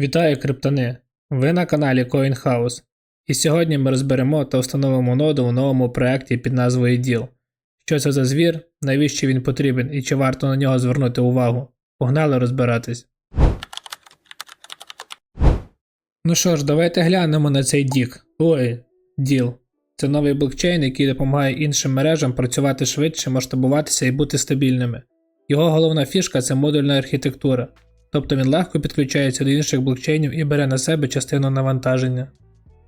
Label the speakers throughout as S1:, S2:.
S1: Вітаю криптони! Ви на каналі CoinHouse. І сьогодні ми розберемо та встановимо ноду у новому проєкті під назвою DEAL. Що це за звір, навіщо він потрібен і чи варто на нього звернути увагу? Погнали розбиратись. Ну що ж, давайте глянемо на цей дік. Ой, DEAL. Це новий блокчейн, який допомагає іншим мережам працювати швидше, масштабуватися і бути стабільними. Його головна фішка це модульна архітектура, тобто він легко підключається до інших блокчейнів і бере на себе частину навантаження.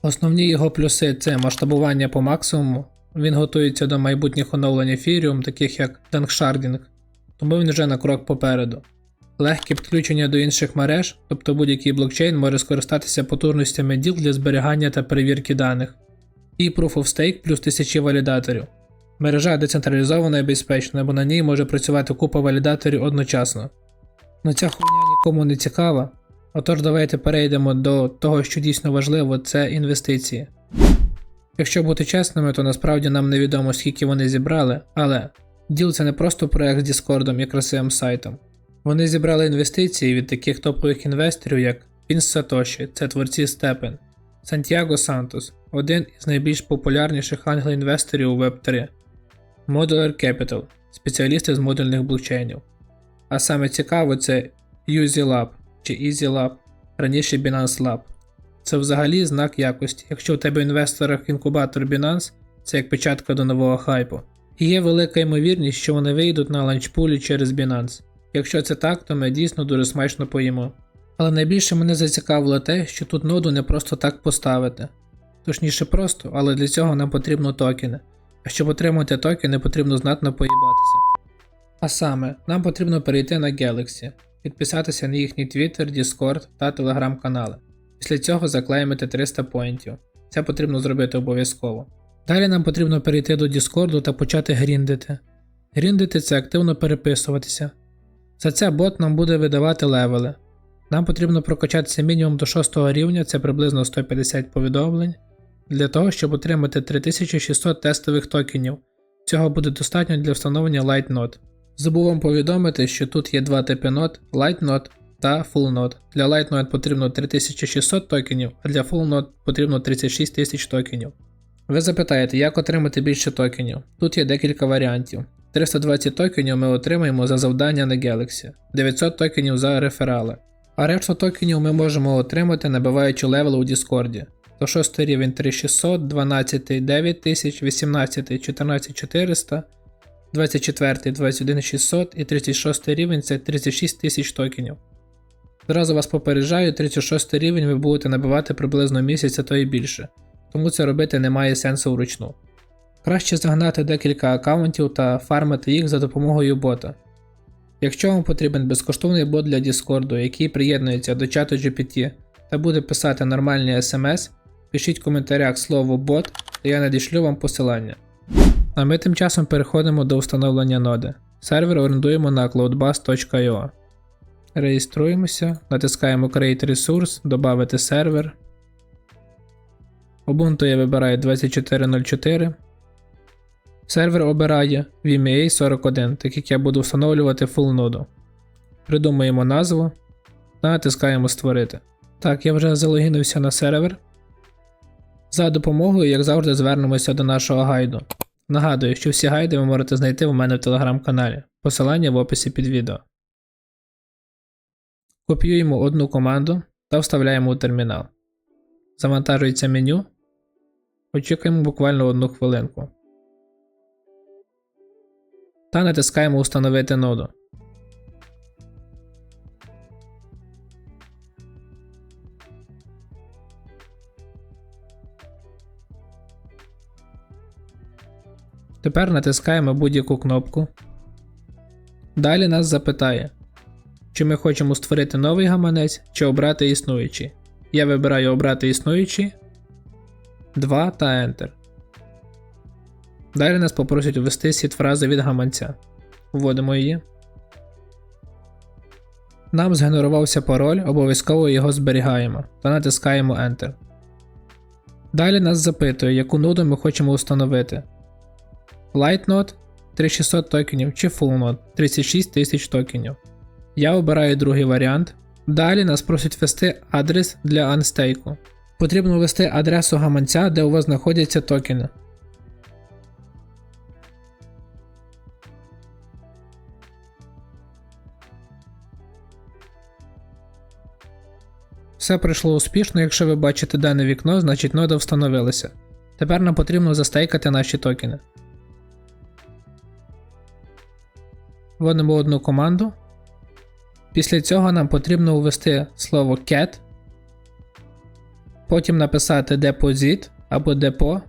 S1: Основні його плюси це масштабування по максимуму, він готується до майбутніх оновлень Ethereum, таких як Danksharding, тому він вже на крок попереду. Легке підключення до інших мереж, тобто будь-який блокчейн може скористатися потужностями діл для зберігання та перевірки даних. І Proof of Stake плюс тисячі валідаторів. Мережа децентралізована і безпечна, бо на ній може працювати купа валідаторів одночасно. Ну ця хуйня нікому не цікава. Отож, давайте перейдемо до того, що дійсно важливо, це інвестиції. Якщо бути чесними, то насправді нам невідомо скільки вони зібрали, але діл це не просто проект з Діскордом і красивим сайтом. Вони зібрали інвестиції від таких топових інвесторів, як Vince Сатоші, це творці Степен, Сантьяго Сантос, один із найбільш популярніших ангел-інвесторів у Web3, Modular Capital, спеціалісти з модульних блокчейнів. А саме цікаво це UZLab чи EasyLab, раніше Binance Lab. Це взагалі знак якості. Якщо у тебе в інкубатор Binance, це як печатка до нового хайпу. І є велика ймовірність, що вони вийдуть на ланчпулі через Binance. Якщо це так, то ми дійсно дуже смачно поїмо. Але найбільше мене зацікавило те, що тут ноду не просто так поставити. Точніше просто, але для цього нам потрібно токени. А щоб отримати токени, потрібно знатно поїбатися. А саме, нам потрібно перейти на Galaxy, підписатися на їхній Twitter, Discord та Telegram канали. Після цього заклеймити 300 поінтів. Це потрібно зробити обов'язково. Далі нам потрібно перейти до Discord та почати гріндити. Гріндити це активно переписуватися. За це бот нам буде видавати левели. Нам потрібно прокачатися мінімум до 6 рівня, це приблизно 150 повідомлень, для того, щоб отримати 3600 тестових токенів. Цього буде достатньо для встановлення Light Node. Забув вам повідомити, що тут є два типи нод Light Node та Full Node. Для Light Node потрібно 3600 токенів, а для Full Node потрібно 36 тисяч токенів. Ви запитаєте, як отримати більше токенів? Тут є декілька варіантів. 320 токенів ми отримаємо за завдання на Galaxy, 900 токенів за реферали. А решту токенів ми можемо отримати, набиваючи левел у Discord. То 6 рівень 3600, 12 9000, 18 14400, 24 21600 і 36 рівень це 36 тисяч токенів. Зразу вас попереджаю, 36 рівень ви будете набивати приблизно місяця то і більше, тому це робити немає сенсу вручну. Краще загнати декілька аккаунтів та фармити їх за допомогою бота. Якщо вам потрібен безкоштовний бот для Discord, який приєднується до чату GPT та буде писати нормальні SMS, пишіть в коментарях слово бот, та я надішлю вам посилання. А ми тим часом переходимо до встановлення ноди. Сервер орендуємо на cloudbus.io. Реєструємося, натискаємо Create Resource, Добавити сервер. Ubuntu я вибираю 2404. Сервер обирає VMA 41, так як я буду встановлювати full ноду. Придумаємо назву та натискаємо Створити. Так, я вже залогінився на сервер. За допомогою, як завжди, звернемося до нашого гайду. Нагадую, що всі гайди ви можете знайти у мене в телеграм-каналі. Посилання в описі під відео. Копіюємо одну команду та вставляємо у термінал. Завантажується меню. Очікуємо буквально одну хвилинку. Та натискаємо Установити ноду. Тепер натискаємо будь-яку кнопку. Далі нас запитає, чи ми хочемо створити новий гаманець чи обрати існуючий. Я вибираю обрати існуючий 2 та Enter. Далі нас попросять ввести сіт фрази від гаманця. Вводимо її. Нам згенерувався пароль, обов'язково його зберігаємо та натискаємо Enter. Далі нас запитує, яку ноду ми хочемо встановити. Light Node 3600 токенів чи Full Node 36 тисяч токенів. Я обираю другий варіант Далі нас просять ввести адрес для анстейку. Потрібно ввести адресу гаманця, де у вас знаходяться токени. Все пройшло успішно, якщо ви бачите дане вікно, значить нода встановилася. Тепер нам потрібно застейкати наші токени. Вводимо одну команду. Після цього нам потрібно ввести слово cat, потім написати deposit або депо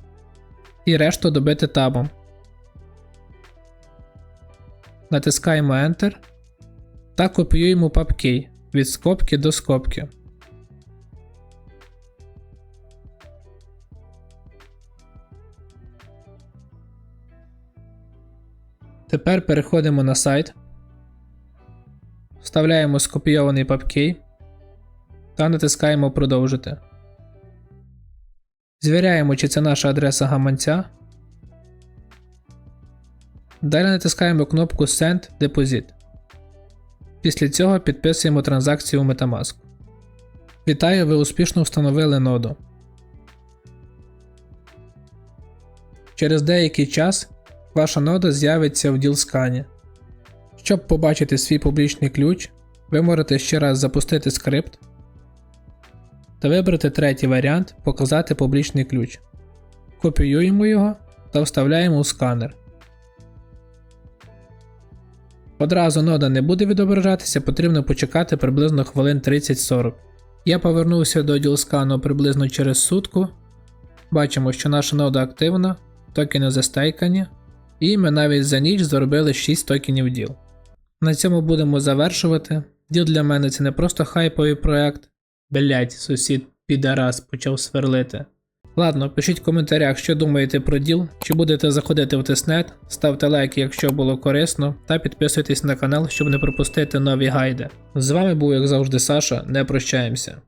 S1: і решту добити табом. Натискаємо Enter та копіюємо папки від скобки до скобки. Тепер переходимо на сайт, вставляємо скопійований PubKey та натискаємо Продовжити. Звіряємо, чи це наша адреса гаманця. Далі натискаємо кнопку Send Deposit. Після цього підписуємо транзакцію у Metamask. Вітаю, ви успішно встановили ноду. Через деякий час ваша нода з'явиться в DealScan. Щоб побачити свій публічний ключ, ви можете ще раз запустити скрипт та вибрати третій варіант Показати публічний ключ. Копіюємо його та вставляємо у сканер. Одразу нода не буде відображатися, потрібно почекати приблизно хвилин 30-40. Я повернувся до DealScan приблизно через сутку. Бачимо, що наша нода активна, токени застейкані, і ми навіть за ніч заробили 6 токенів DEAL. На цьому будемо завершувати. DEAL для мене це не просто хайповий проект. Блять, сусід підарас почав сверлити. Ладно, пишіть в коментарях, що думаєте про діл, чи будете заходити в тиснет, ставте лайки, якщо було корисно, та підписуйтесь на канал, щоб не пропустити нові гайди. З вами був, як завжди, Саша, не прощаємося.